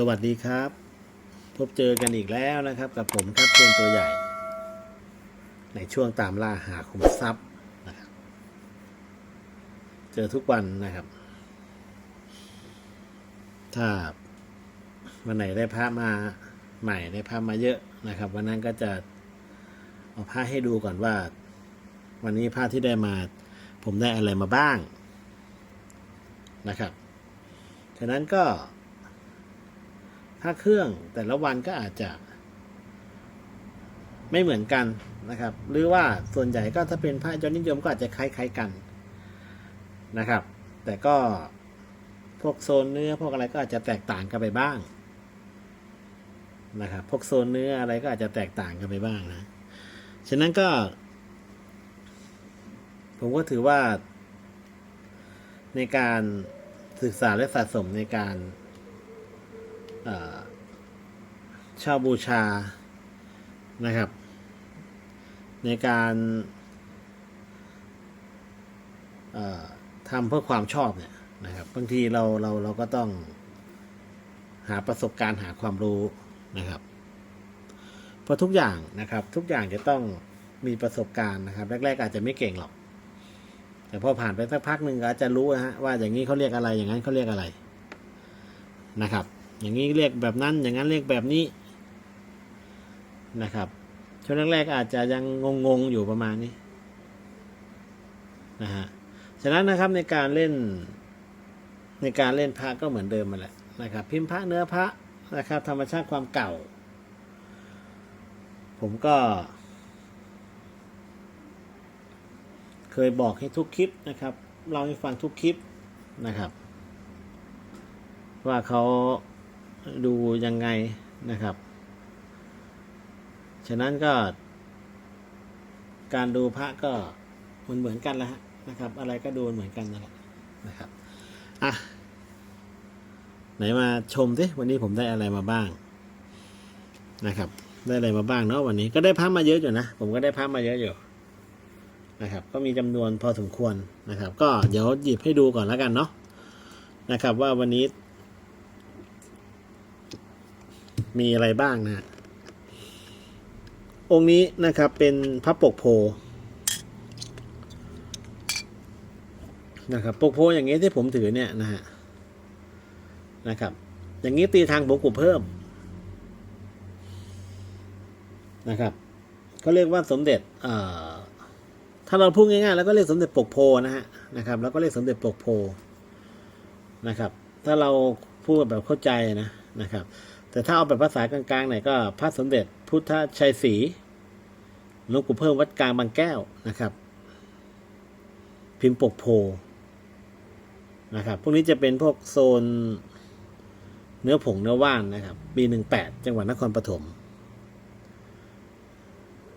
สวัสดีครับ พบเจอกันอีกแล้วนะครับ กับผมครับเพื่อนตัวใหญ่ ในช่วงตามล่าหาคุมทรัพย์นะครับเจอทุกวันนะครับ ถ้าวันไหนได้พระมาใหม่ได้พระมาเยอะนะครับ วันนั้นก็จะเอาผ้าให้ดูก่อนว่า วันนี้ผ้าที่ได้มา ผมได้อะไรมาบ้างนะครับฉะนั้นก็ ถ้าเครื่องแต่ละวันก็อาจจะไม่เหมือนกันนะครับ หรือว่าส่วนใหญ่ก็ถ้าเป็นพระยอดนิยมก็อาจจะคล้ายๆกันนะครับ แต่ก็พวกโซนเนื้อพวกอะไรก็อาจจะแตกต่างกันไปบ้างนะครับ พวกโซนเนื้ออะไรก็อาจจะแตกต่างกันไปบ้างนะ ฉะนั้นก็ ผมก็ถือว่าในการศึกษาและสะสมในการ เช่าบูชานะครับ ในการทำเพื่อความชอบเนี่ยนะครับบางทีเราเราเราก็ต้องหาประสบการณ์หาความรู้นะครับเพราะทุกอย่างนะครับ ทุกอย่างจะต้องมีประสบการณ์นะครับ แรก ๆ อาจจะไม่เก่งหรอก แต่พอผ่านไปสักพักหนึ่งก็จจะรู้นะฮะว่าอย่างนี้เขาเรียกอะไรอย่างนั้นเขาเรียกอะไรนะครับ อย่างนี้เรียกแบบนั้น อย่างนั้นเรียกแบบนี้นะครับช่วงแรกๆอาจจะยังงงๆอยู่ประมาณนี้นะฮะฉะนั้นนะครับในการเล่นในการเล่นพระก็เหมือนเดิมมาแหละนะครับ พิมพ์พระเนื้อพระนะครับ ธรรมชาติความเก่า ผมก็ เคยบอกให้ทุกคลิปนะครับเราให้ฟังทุกคลิปนะครับ ว่าเขา ดูยังไงนะครับ ฉะนั้นก็ การดูพระก็เหมือนเหมือนกันแล้วฮะนะครับ อะไรก็ดูเหมือนกันนั่นแหละนะครับอะไหนมาชมสิวันนี้ผมได้อะไรมาบ้างนะครับ ได้อะไรมาบ้างเนาะวันนี้ก็ได้พระมาเยอะอยู่นะผมก็ได้พระมาเยอะอยู่นะครับ ก็มีจำนวนพอสมควรนะครับ ก็เดี๋ยวหยิบให้ดูก่อนแล้วกันเนาะนะครับ ว่าวันนี้ มีอะไรบ้างนะองค์นี้นะครับเป็นพระปกโพนะครับปกโพอย่างนี้ที่ผมถือเนี่ยนะฮะนะครับ อย่างนี้ตีทางบวกกูเพิ่มนะครับเขาเรียกว่าสมเด็จเอ่อถ้าเราพูดง่ายๆ แล้วก็เรียกสมเด็จปกโพนะฮะนะครับ แล้วก็เรียกสมเด็จปกโพนะครับ ถ้าเราพูดแบบเข้าใจนะนะครับ แต่ถ้าเอาแบบภาษากลางๆหน่อยก็พระสมเด็จพุทธชัยศรีหลวงปู่เพิ่มวัดกลางบางแก้วนะครับ พิมพ์ปกโพนะครับ พวกนี้จะเป็นพวกโซนเนื้อผงเนื้อว่านนะครับปีหนึ่งแปดจังหวัดนครปฐม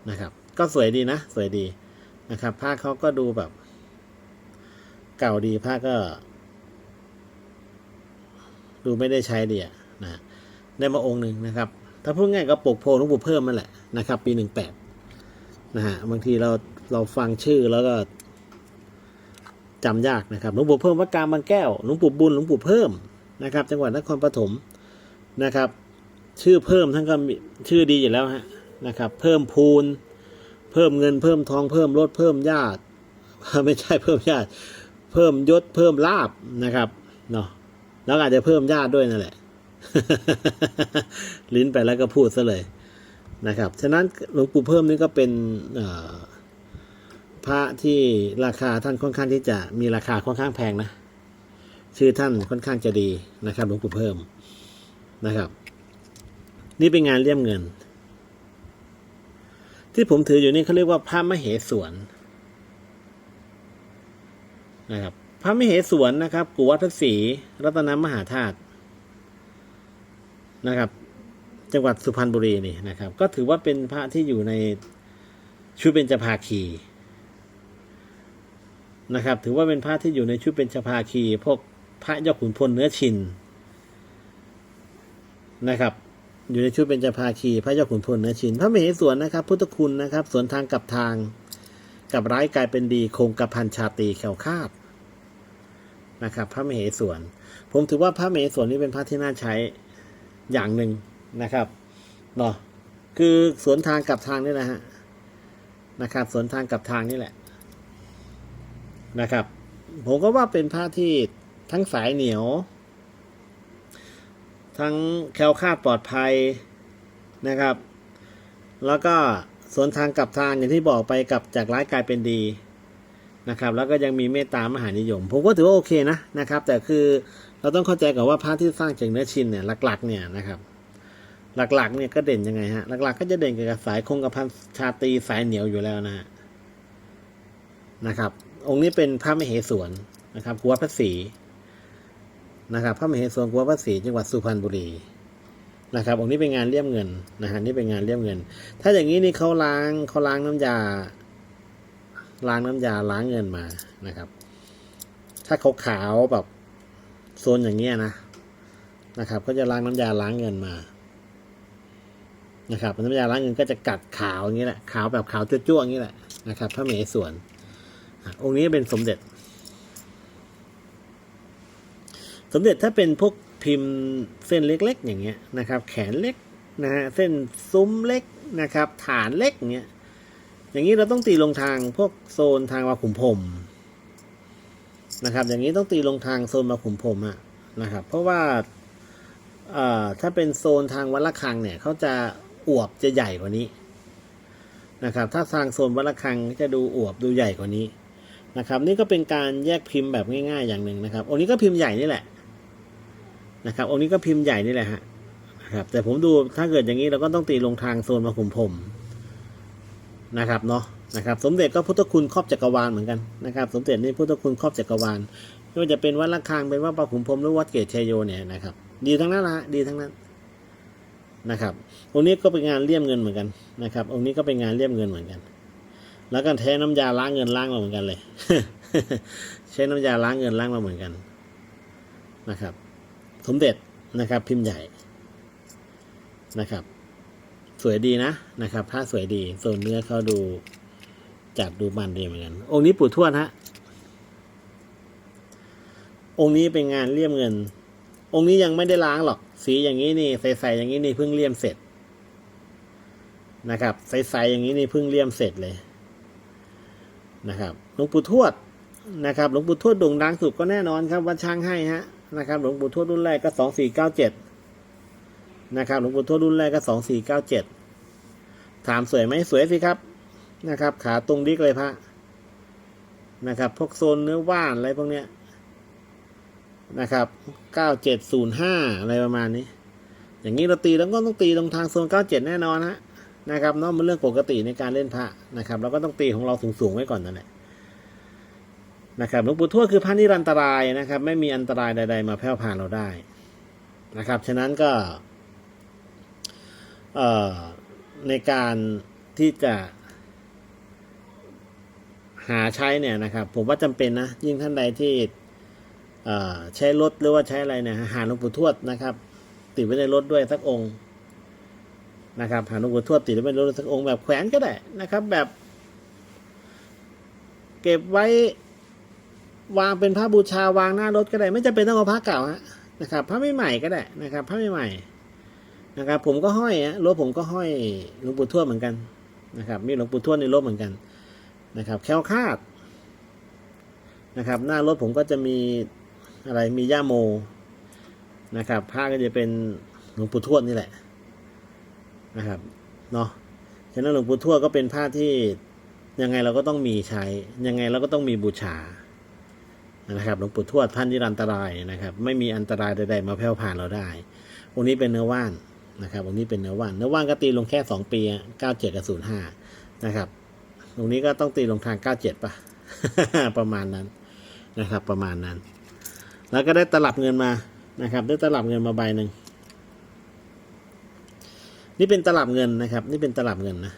นะครับ ก็สวยดีนะ สวยดีนะครับผ้าเขาก็ดูแบบ เก่าดีผ้าก็ ดูไม่ได้ใช้ดีอะนะ ได้มาองค์หนึ่งนะครับ ถ้าพูดง่ายก็ปกโพหลวงปู่เพิ่มนั่นแหละนะครับ ปีหนึ่งแปดนะฮะบางทีเราเราฟังชื่อแล้วก็จำยากนะครับหลวงปู่เพิ่มวัดกลางบางแก้วหลวงปู่บุญหลวงปู่เพิ่มนะครับ จังหวัดนครปฐมนะครับ ชื่อเพิ่มท่านก็มีชื่อดีอยู่แล้วฮะนะครับ เพิ่มพูน เพิ่มเงินเพิ่มทองเพิ่มรถเพิ่มญาติไม่ใช่เพิ่มญาติ เพิ่มยศเพิ่มลาบนะครับเนาะแล้วอาจจะเพิ่มญาติด้วยนั่นแหละ ลิ้นไปแล้วก็พูดซะเลยนะครับ ฉะนั้นหลวงปู่เพิ่มนี่ก็เป็นพระที่ราคาท่านค่อนข้างที่จะมีราคาค่อนข้างแพงนะ ชื่อท่านค่อนข้างจะดีนะครับหลวงปู่เพิ่มนะครับ นี่เป็นงานเลี่ยมเงิน ที่ผมถืออยู่นี่เขาเรียกว่าพระมเหสวนนะครับพระมเหสวนนะครับกุวัดพระศรีรัตนมหาธาตุ นะครับ จังหวัดสุพรรณบุรีนี่นะครับ ก็ถือว่าเป็นพระที่อยู่ในชุดเบญจภาคีนะครับ ถือว่าเป็นพระที่อยู่ในชุดเบญจภาคี พวกพระยอดขุนพลเนื้อชินนะครับ อยู่ในชุดเป็นจภาคีพระเจ้าขุนพลเนื้อชิน พระมเหสวนนะครับ พุทธคุณนะครับ สวนทางกับทางกับร้ายกลายเป็นดีคงกระพันชาตีแขวคาดนะครับ พระมเหสวน ผมถือว่าพระมเหสวนนี้เป็นพระที่น่าใช้ อย่างหนึ่งนะครับเนาะคือสวนทางกับทางนี่แหละฮะนะครับสวนทางกับทางนี่แหละนะครับ ผมก็ว่าเป็นผ้าที่ทั้งสายเหนียว ทั้งแคล้วคลาดปลอดภัยนะครับ แล้วก็สวนทางกับทางอย่างที่บอกไปกับจากร้ายกลายเป็นดีนะครับ แล้วก็ยังมีเมตตามหานิยม ผมก็ถือว่าโอเคนะนะครับ แต่คือ เราต้องเข้าใจก่อนว่าพระที่สร้างจากเนื้อชินเนี่ยหลักๆ เนี่ยนะครับหลักๆเนี่ยก็เด่นยังไงฮะหลักๆ ก็จะเด่นเกี่ยวกับสายคงกระพันชาตรีสายเหนียวอยู่แล้วนะฮะนะครับ องค์นี้เป็นพระมเหสวนนะครับกัวพระศรีนะครับ พระมเหสวนกัวพระศรีจังหวัดสุพรรณบุรีนะครับ องค์นี้เป็นงานเลี่ยมเงินนะฮะนี่เป็นงานเลี่ยมเงิน ถ้าอย่างนี้นี่เขาล้างเขาล้างน้ำยา ล้างน้ำยาล้างเงินมานะครับ ถ้าเขาขาวๆแบบ โซนอย่างเงี้ยนะนะครับ ก็จะล้างน้ำยาล้างเงินมา นะครับน้ำยาล้างเงินก็จะกัดขาวอย่างนี้แหละขาวแบบขาวจ้วๆอย่างนี้แหละนะครับพระเมศวนองค์นี้เป็นสมเด็จ สมเด็จถ้าเป็นพวกพิมพ์เส้นเล็กๆ อย่างเงี้ยนะครับ แขนเล็กนะฮะเส้นซุ้มเล็กนะครับ ฐานเล็กเงี้ยอย่างนี้เราต้องตีลงทางพวกโซนทางวาขุมพรม นะครับ อย่างนี้ต้องตีลงทางโซนวาขุมพรมอะนะครับ เพราะว่าถ้าเป็นโซนทางวัดระฆังเนี่ยเขาจะอวบจะใหญ่กว่านี้นะครับ ถ้าทางโซนวัดระฆังจะดูอวบดูใหญ่กว่านี้นะครับ นี่ก็เป็นการแยกพิมพ์แบบง่ายๆอย่างหนึ่งนะครับองค์นี้ก็พิมพ์ใหญ่นี่แหละนะครับองค์นี้ก็พิมพ์ใหญ่นี่แหละฮะนะครับแต่ผมดูถ้าเกิดอย่างนี้เราก็ต้องตีลงทางโซนวาขุมพรม นะครับเนาะนะครับ สมเด็จก็พุทธคุณครอบจักรวาลเหมือนกันนะครับ สมเด็จนี่พุทธคุณครอบจักรวาลไม่ว่าจะเป็นวัดละคังเป็นวัดปะขุมพรมหรือวัดเกศชัยโยเนี่ยนะครับ ดีทั้งนั้นละดีทั้งนั้นนะครับองค์นี้ก็เป็นงานเลี่ยมเงินเหมือนกันนะครับองค์นี้ก็เป็นงานเลี่ยมเงินเหมือนกัน แล้วก็แท้น้ำยาล้างเงินล้างมาเหมือนกันเลย ใช้น้ำยาล้างเงินล้างมาเหมือนกันนะครับ สมเด็จนะครับ พิมพ์ใหญ่นะครับ สวยดีนะนะครับผ้าสวยดีส่วนเนื้อเขาดูจัดดูมันดีเหมือนกัน องค์นี้ปู่ทวดฮะ องค์นี้เป็นงานเลี่ยมเงิน องค์นี้ยังไม่ได้ล้างหรอก สีอย่างนี้นี่ใสๆอย่างนี้นี่เพิ่งเลี่ยมเสร็จนะครับใสๆอย่างนี้นี่เพิ่งเลี่ยมเสร็จเลยนะครับหลวงปู่ทวดนะครับหลวงปู่ทวดโด่งดังสุดก็แน่นอนครับวัดช้างให้ฮะนะครับหลวงปู่ทวดรุ่นแรกก็สองสี่เก้าเจ็ด นะครับหลวงปู่ทวดรุ่นแรกก็สองสี่เก้าเจ็ดถามสวยไหมสวยสิครับนะครับ ขาตรงดิกเลยพระนะครับ พวกโซนเนื้อว่านอะไรพวกเนี้ยนะครับเก้าเจ็ดศูนย์ห้าอะไรประมาณนี้ อย่างนี้เราตีแล้วก็ต้องตีตรงทางโซนเก้าเจ็ดแน่นอนฮะนะครับเนาะมันเรื่องปกติในการเล่นพระนะครับเราก็ต้องตีของเราสูงๆไว้ก่อนนั่นแหละนะครับหลวงปู่ทวดคือพระนิรันตรายนะครับ ไม่มีอันตรายใด ๆ มาแผ่ผ่านเราได้นะครับ ฉะนั้นก็ ในการที่จะ หาใช้เนี่ยนะครับ ผมว่าจำเป็นนะ ยิ่งท่านใดที่ใช้รถหรือว่าใช้อะไรเนี่ยหาหลวงปู่ทวดนะครับ ติดไว้ในรถด้วยสักองค์นะครับหาหลวงปู่ทวดติดไว้ในรถสักองค์แบบแขวนก็ได้นะครับ แบบ เก็บไว้วางเป็นพระบูชาวางหน้ารถก็ได้ ไม่จำเป็นต้องเอาพระเก่าฮะนะครับพระใหม่ๆก็ได้นะครับพระใหม่ๆ นะครับ ผมก็ห้อยอะรถผมก็ห้อยหลวงปู่ทวดเหมือนกันนะครับ มีหลวงปู่ทวดในรถเหมือนกันนะครับ แคล้วคาดนะครับ หน้ารถผมก็จะมีอะไรมีย่าโมนะครับผ้าก็จะเป็นหลวงปู่ทวดนี่แหละนะครับเนาะฉะนั้นหลวงปู่ทวดก็เป็นผ้าที่ยังไงเราก็ต้องมีใช้ ยังไงเราก็ต้องมีบูชานะครับหลวงปู่ทวดท่านนิรันตรายนะครับ ไม่มีอันตรายใดๆมาแผ่วผ่านเราได้องค์นี้เป็นเนื้อว่าน นะครับตรงนี้เป็นเนื้อว่านเนื้อว่านก็ตีลงแค่สองปีเก้าเจ็ดกับศูนย์ห้านะครับ ตรงนี้ก็ต้องตีลงทางเก้าเจ็ดป่ะ ประมาณนั้นนะครับ ประมาณนั้น แล้วก็ได้ตลับเงินมานะครับ ได้ตลับเงินมาใบหนึ่งนี่เป็นตลับเงินนะครับ นี่เป็นตลับเงินนะ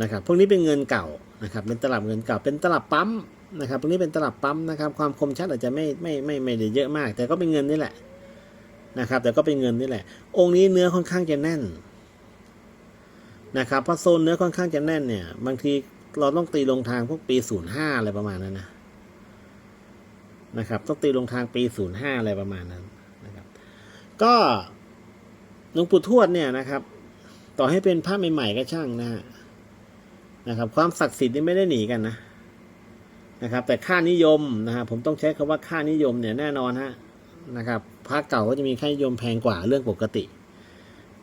นะครับพวกนี้เป็นเงินเก่านะครับ เป็นตลับเงินเก่า เป็นตลับปั๊มนะครับ พวกนี้เป็นตลับปั๊มนะครับ ความคมชัดอาจจะไม่ไม่ไม่ไม่ได้เยอะมาก แต่ก็เป็นเงินนี่แหละ นะครับ แต่ก็เป็นเงินนี่แหละ องค์นี้เนื้อค่อนข้างจะแน่นนะครับเพราะโซนเนื้อค่อนข้างจะแน่นเนี่ย บางทีเราต้องตีลงทางพวกปีศูนย์ห้าอะไรประมาณนั้นนะนะครับ ต้องตีลงทางปีศูนย์ห้าอะไรประมาณนั้นนะครับ ก็หลวงปู่ทวดเนี่ยนะครับ ต่อให้เป็นพระใหม่ๆก็ช่างนะฮะนะครับ ความศักดิ์สิทธิ์นี่ไม่ได้หนีกันนะนะครับ แต่ค่านิยมนะฮะผมต้องใช้คำว่าค่านิยมเนี่ยแน่นอนฮะ นะครับพระเก่าก็จะมีค่านิยมแพงกว่าเรื่องปกติ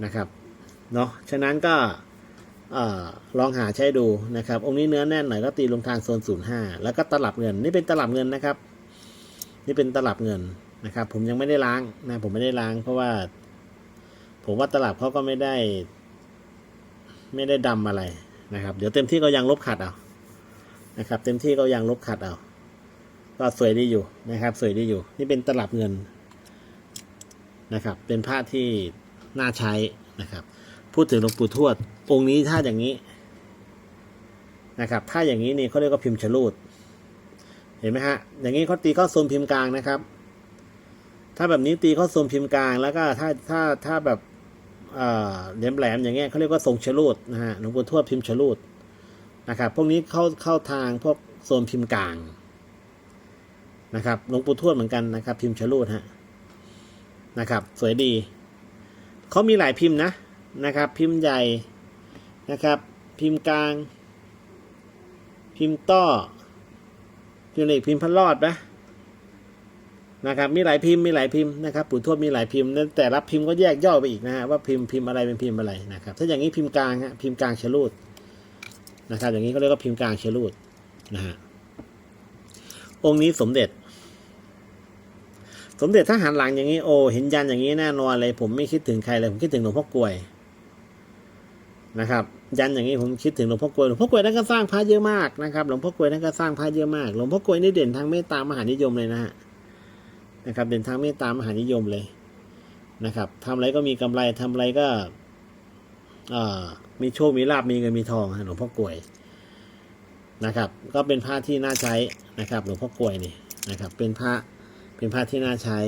นะครับเนาะฉะนั้นก็อลองหาใช้ดูนะครับองค์นี้เนื้อแน่นหน่อยก็ตีลงทางโซนศูนย์ห้าแล้วก็ตลับเงิน นี่เป็นตลับเงินนะครับ นี่เป็นตลับเงินนะครับ ผมยังไม่ได้ล้างนะผมไม่ได้ล้าง เพราะว่า ผมว่าตลับเขาก็ไม่ได้ ไม่ได้ดำอะไรนะครับ เดี๋ยวเต็มที่ก็ยังลบขัดเอานะครับ เต็มที่ก็ยังลบขัดเอา ก็สวยดีอยู่นะครับ สวยดีอยู่ นี่เป็นตลับเงินนะครับ เป็นผ้าที่น่าใช้นะครับ พูดถึงหลวงปู่ทวด องค์นี้ถ้าอย่างนี้นะครับ ถ้าอย่างนี้นี่เขาเรียกว่าพิมพ์ฉลูด เห็นไหมฮะ อย่างนี้เขาตีเข้าโซนพิมพ์กลางนะครับ ถ้าแบบนี้ตีเข้าโซนพิมพ์กลาง แล้วก็ถ้าถ้าถ้าแบบเอ่อแหลมแหลมๆอย่างเงี้ยเขาเรียกว่าทรงฉลูดนะฮะ หลวงปู่ทวดพิมพ์ฉลูดนะครับ พวกนี้เข้าเข้าทางพวกโซนพิมพ์กลาง นะครับหลวงปู่ทวดเหมือนกันนะครับ พิมพ์ฉลูดฮะนะครับ สวยดีเขามีหลายพิมพ์นะนะครับ พิมพ์ใหญ่นะครับ พิมพ์กลาง พิมพ์ต้อพิมพ์เหล็กพิมพ์พันรอดนะนะครับ มีหลายพิมพ์มีหลายพิมพ์นะครับปู่ทวดมีหลายพิมพ์แต่ละพิมพ์ก็แยกย่อไปอีกนะฮะว่าพิมพ์พิมพ์อะไรเป็นพิมพ์อะไรนะครับ ถ้าอย่างนี้พิมพ์กลางฮะพิมพ์กลางชะลูดนะครับ อย่างนี้ก็เรียกว่าพิมพ์กลางชะลูดนะฮะ องค์นี้สมเด็จ สมเด็จถ้าหันหลังอย่างนี้โอ้เห็นยันอย่างนี้แน่นอนเลย ผมไม่คิดถึงใครเลยผมคิดถึงหลวงพ่อกลวยนะครับ ยันอย่างนี้ผมคิดถึงหลวงพ่อกลวยหลวงพ่อกลวยท่านก็สร้างพระเยอะมากนะครับหลวงพ่อกลวยท่านก็สร้างพระเยอะมากหลวงพ่อกลวยนี่เด่นทางเมตตามหานิยมเลยนะฮะนะครับ เด่นทางเมตตามหานิยมเลยนะครับทำอะไรก็มีกำไรทำอะไรก็มีโชค มีลาบ มีเงิน มีทองหลวงพ่อกลวยนะครับ ก็เป็นพระที่น่าใช้ นะครับหลวงพ่อกลวยนี่นะครับ เป็นพระเป็นพระที่น่าใช้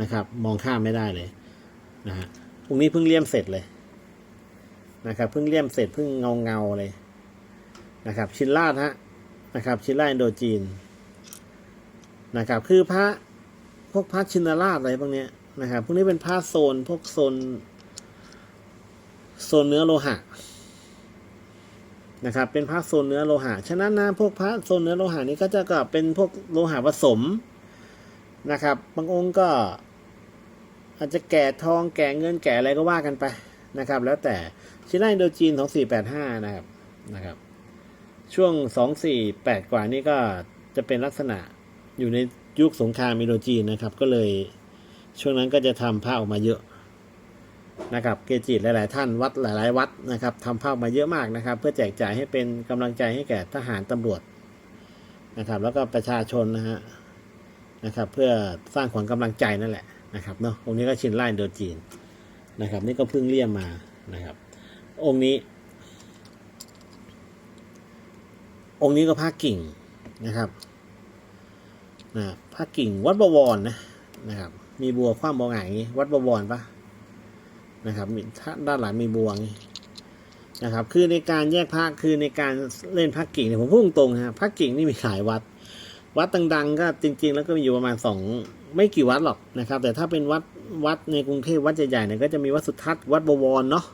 นะครับ มองข้ามไม่ได้เลยนะฮะพรุ่งนี้เพิ่งเลี่ยมเสร็จเลยนะครับเพิ่งเลี่ยมเสร็จเพิ่งเงาเงาเลยนะครับ ชินลาดฮะนะครับ ชินลาดอินโดจีนนะครับ คือพระพวกพระชินราชอะไรพวกเนี้ยนะครับพวกนี้เป็นพระโซนพวกโซนโซนเนื้อโลหะ นะครับเป็นพระโซนเนื้อโลหะ ฉะนั้นนะพวกพระโซนเนื้อโลหะนี้ก็จะก็เป็นพวกโลหะผสมนะครับบางองค์ก็อาจจะแก่ทองแก่เงินแก่อะไรก็ว่ากันไปนะครับ แล้วแต่ชิล่าอินโดจีน2485นะครับนะครับ ช่วง248กว่านี่ก็จะเป็นลักษณะอยู่ในยุคสงครามอินโดจีนนะครับ ก็เลยช่วงนั้นก็จะทำผ้าออกมาเยอะ นะครับเกจิหลาย ๆ ท่านวัดหลาย ๆ วัดนะครับทำผ้าออกมาเยอะมากนะครับ เพื่อแจกจ่ายให้เป็นกำลังใจให้แก่ทหารตำรวจนะครับ แล้วก็ประชาชนนะฮะนะครับ เพื่อสร้างขวัญกำลังใจนั่นแหละนะครับเนาะตรงนี้ก็ชินไล่อินโดจีนนะครับ นี่ก็เพิ่งเลี่ยมมานะครับ องค์นี้ องค์นี้ก็ผ้ากิ่งนะครับนะผ้ากิ่งวัดบวรนะนะครับ มีบัวคว้ามบัวหงอย่างงี้ วัดบวรปะ นะครับมีถ้าด้านหลังมีบัวอย่างนะครับ คือในการแยกผ้าคือในการเล่นผ้ากิ่งเนี่ยผมพูดตรงๆนะผ้ากิ่งนี่มีหลายวัด วัดดังๆ ก็จริง ๆ แล้วก็มีอยู่ประมาณสองไม่กี่วัดหรอกนะครับ แต่ถ้าเป็นวัดวัดในกรุงเทพวัดใหญ่ๆเนี่ยก็จะมีวัดสุทัศน์วัดบวรเนาะ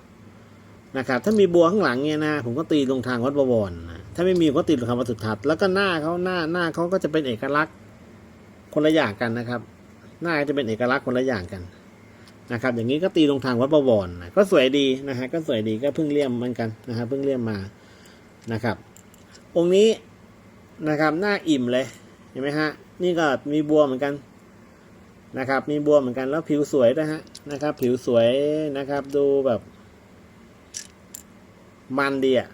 นะครับ ถ้ามีบัวข้างหลังเนี่ยนะผมก็ตีลงทางวัดบวรถ้าไม่มีก็ตีลงทางวัดสุทัศน์แล้วก็หน้าเขาหน้าหน้าเขาก็จะเป็นเอกลักษณ์คนละอย่างกันนะครับ หน้าจะเป็นเอกลักษณ์คนละอย่างกัน นะครับอย่างนี้ก็ตีลงทางวัดบวรนะก็สวยดีนะฮะก็สวยดีก็เพิ่งเลี่ยมเหมือนกันนะครับเพิ่งเลี่ยมมานะครับ องค์นี้นะครับหน้าอิ่มเลยเห็นไหมฮะนี่ก็มีบัวเหมือนกันนะครับ มีบัวเหมือนกันแล้วผิวสวยนะฮะนะครับ ผิวสวยนะครับ ดูแบบ มันดีอะ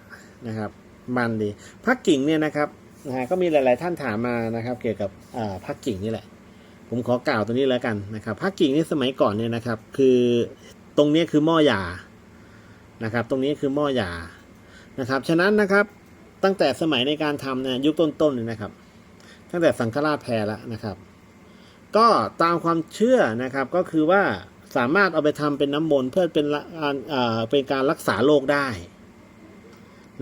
นะครับ มันดีพักกิ่งเนี่ยนะครับนะฮะก็มีหลาย ๆ ท่านถามมานะครับ เกี่ยวกับพักกิ่งนี่แหละ ผมขอกล่าวตัวนี้แล้วกันนะครับพักกิ่งนี่สมัยก่อนเนี่ยนะครับ คือตรงนี้คือหม้อยานะครับ ตรงนี้คือหม้อยานะครับ ฉะนั้นนะครับตั้งแต่สมัยในการทำเนี่ยยุคต้นๆเลยนะครับ ตั้งแต่สังฆราชแพรแล้วนะครับ ก็ตามความเชื่อนะครับก็คือว่าสามารถเอาไปทำเป็นน้ำมนต์เพื่อเป็นละอ่าอ่าเป็นการรักษาโรคได้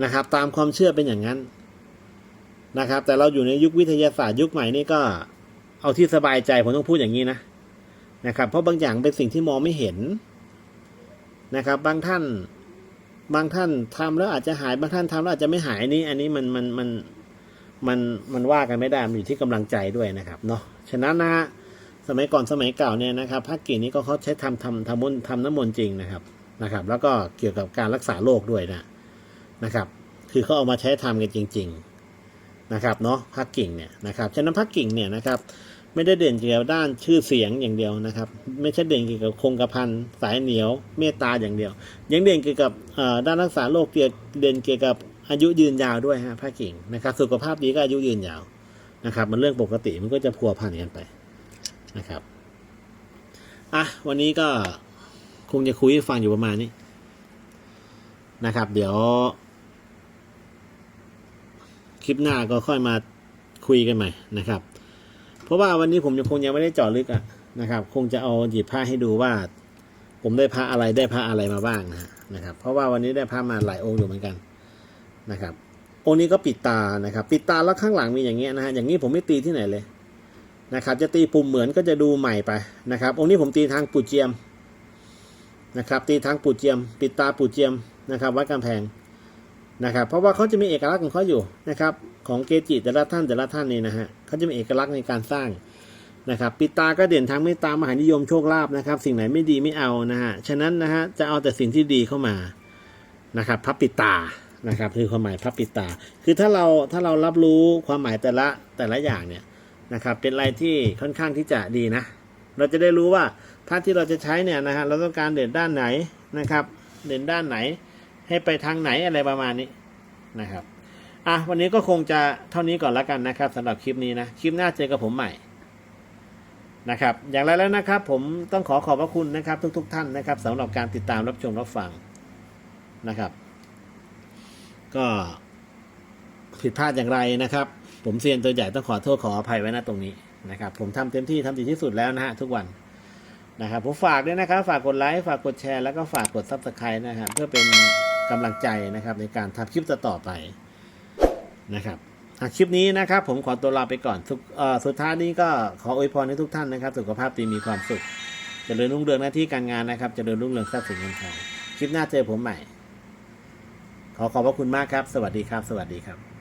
นะครับ ตามความเชื่อเป็นอย่างนั้นนะครับ แต่เราอยู่ในยุควิทยาศาสตร์ยุคใหม่นี่ก็ เอาที่สบายใจผมต้องพูดอย่างนี้นะนะครับ เพราะบางอย่างเป็นสิ่งที่มองไม่เห็นนะครับ บางท่าน บางท่านทำแล้วอาจจะหายบางท่านทำแล้วอาจจะไม่หายนี่อันนี้มันมันมันมันมันว่ากันไม่ได้มันอยู่ที่กำลังใจด้วยนะครับเนาะฉะนั้นนะฮะสมัยก่อนสมัยเก่าเนี่ยนะครับพระกิ่งนี้ก็เขาใช้ทำทำทำมนทำน้ำมนต์จริงนะครับนะครับ แล้วก็เกี่ยวกับการรักษาโรคด้วยนะนะครับ คือเขาเอามาใช้ทำกันจริง ๆนะครับเนาะพระกิ่งเนี่ยนะครับฉะนั้นพระกิ่งเนี่ยนะครับ ไม่ได้เด่นเกี่ยวกับด้านชื่อเสียงอย่างเดียวนะครับ ไม่ใช่เด่นเกี่ยวกับคงกระพันสายเหนียวเมตตาอย่างเดียว ยังเด่นเกี่ยวกับด้านรักษาโรคเกี่ยวเด่นเกี่ยวกับอายุยืนยาวด้วยฮะพระกิ่งนะครับ สุขภาพดีก็อายุยืนยาวนะครับ มันเรื่องปกติมันก็จะพัวพันกันไปนะครับอะวันนี้ก็คงจะคุยให้ฟังอยู่ประมาณนี้นะครับ เดี๋ยว คลิปหน้าก็ค่อยมาคุยกันใหม่นะครับ เพราะว่าวันนี้ผมยังคงยังไม่ได้เจาะลึกอะนะครับ คงจะเอาหยิบผ้าให้ดูว่า ผมได้พระอะไรได้พระอะไรมาบ้างนะฮะนะครับ เพราะว่าวันนี้ได้พระมาหลายองค์อยู่เหมือนกันนะครับ องค์นี้ก็ปิดตานะครับ ปิดตาแล้วข้างหลังมีอย่างเงี้ยนะฮะอย่างนี้ผมไม่ตีที่ไหนเลยนะครับ จะตีปุ่มเหมือนก็จะดูใหม่ไปนะครับ องค์นี้ผมตีทางปูเจียมนะครับ ตีทางปูเจียม ปิดตาปูเจียมนะครับวัดกำแพง นะครับเพราะว่าเขาจะมีเอกลักษณ์ของเขาอยู่นะครับของเกจิแต่ละท่านแต่ละท่านนี่นะฮะเขาจะมีเอกลักษณ์ในการสร้างนะครับปิตาก็เด่นทางเมตตามหานิยมโชคลาภนะครับ สิ่งไหนไม่ดีไม่เอานะฮะฉะนั้นนะฮะจะเอาแต่สิ่งที่ดีเข้ามานะครับพระปิตานะครับคือความหมายพระปิตา คือถ้าเราถ้าเรารับรู้ความหมายแต่ละแต่ละอย่างเนี่ยนะครับเป็นอะไรที่ค่อนข้างที่จะดีนะ เราจะได้รู้ว่าพระที่เราจะใช้เนี่ยนะฮะเราต้องการเด่นด้านไหนนะครับ เด่นด้านไหน ให้ไปทางไหนอะไรประมาณนี้นะครับอะวันนี้ก็คงจะเท่านี้ก่อนแล้วกันนะครับสำหรับคลิปนี้นะคลิปหน้าเจอกับผมใหม่นะครับอย่างไรแล้วนะครับ ผมต้องขอขอบพระคุณนะครับ ทุกๆท่านนะครับสำหรับการติดตามรับชมรับฟังนะครับ ก็ผิดพลาดอย่างไรนะครับ ผมเซียนตัวใหญ่ต้องขอโทษขออภัยไว้นะตรงนี้นะครับ ผมทำเต็มที่ทำดีที่สุดแล้วนะฮะทุกวันนะครับผมฝากด้วยนะครับ ฝากกดไลค์ฝากกดแชร์แล้วก็ฝากกดซับสไครต์นะครับเพื่อเป็น กำลังใจนะครับในการทำคลิปต่อไปนะครับคลิปนี้นะครับ ผมขอตัวลาไปก่อนสุดเอ่อสุดท้ายนี้ก็ขออวยพรให้ทุกท่านนะครับ สุขภาพดีมีความสุขจเจริญรุ่งเรืองหน้าที่การงานนะครับจเจริญรุ่งเรืองทรัพย์สินเงินทองคลิปหน้าเจอผมใหม่ ขอขอบพระคุณมากครับ สวัสดีครับ สวัสดีครับ